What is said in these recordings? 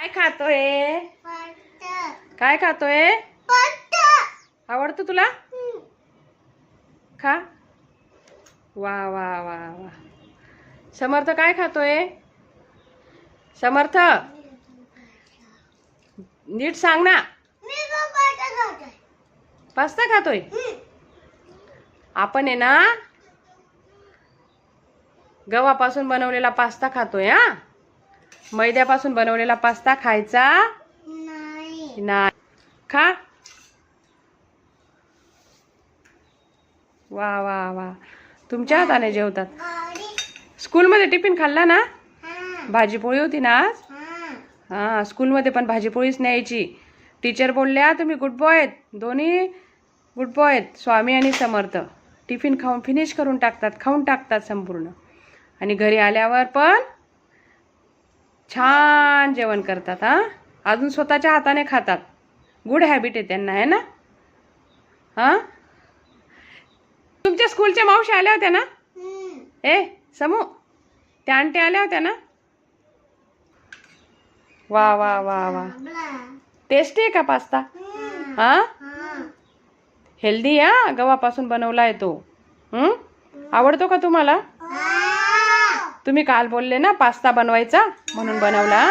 काय खातोय? काय खातोय? आवडतं तुला? खा. वा वा वा वा. समर्थ काय खातोय? समर्थ? नीट सांग ना. पास्ता खातोय? आपण आहे ना गव्हापासून बनवलेला पास्ता खातोय हा? मैद्यापासून बनवलेला पास्ता खायचा? नाही. खा. वा वा वा. तुमच्या हाताने जेवतात. स्कूलमध्ये टिफिन खाल्ला ना? भाजीपोळी होती ना आज? हां. स्कूलमध्ये पण भाजीपोळीच न्यायची. टीचर बोलल्या तुम्ही गुड बॉय आहेत. दोन्ही गुड बॉय आहेत स्वामी आणि समर्थ. टिफिन खाऊन फिनिश करून टाकतात खाऊन टाकतात संपूर्ण. आणि घरी आल्यावर पण छान जेवण करतात हां? अजून स्वतःच्या हाताने खातात. गुड हॅबिट आहे त्यांना आहे ना? हां? तुमच्या स्कूलच्या मावशी आल्या होत्या ना? ए समू त्या आंटी आल्या होत्या ना? वा वा वा वा. टेस्टी आहे का पास्ता हा? हेल्दी हा? गव्हापासून बनवला आहे तो? आवडतो का तुम्हाला? तुम्ही काल बोलले ना पास्ता बनवायचा म्हणून बनवला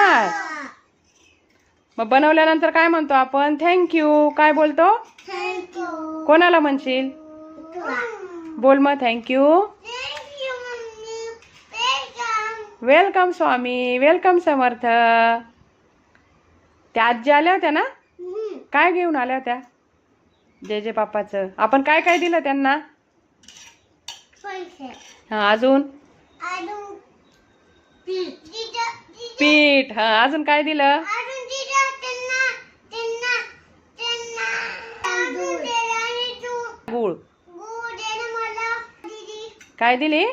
मग बनवल्यानंतर काय म्हणतो आपण? थँक्यू काय बोलतो? कोणाला म्हणशील? बोल मग thank you welcome Swami. Welcome Samarth. त्या आजी आल्या होत्या ना? काय घेऊन आल्या होत्या? जे जे पापाचं. आपण काय काय दिलं त्यांना? हा अजून? पीठ. हा अजून काय दिलं? गुळ. काय दिली?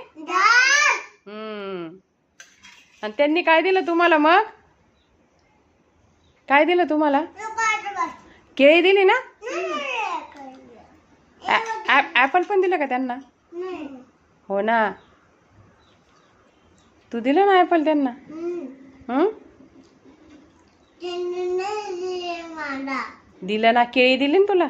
हम्म. आणि त्यांनी काय दिलं तुम्हाला मग? काय दिलं तुम्हाला? केळी दिली ना? ऍपल पण दिलं का त्यांना? हो ना. तू दिलं ना ऍपल त्यांना? हं? दिलं ना केळी दिली ना तुला?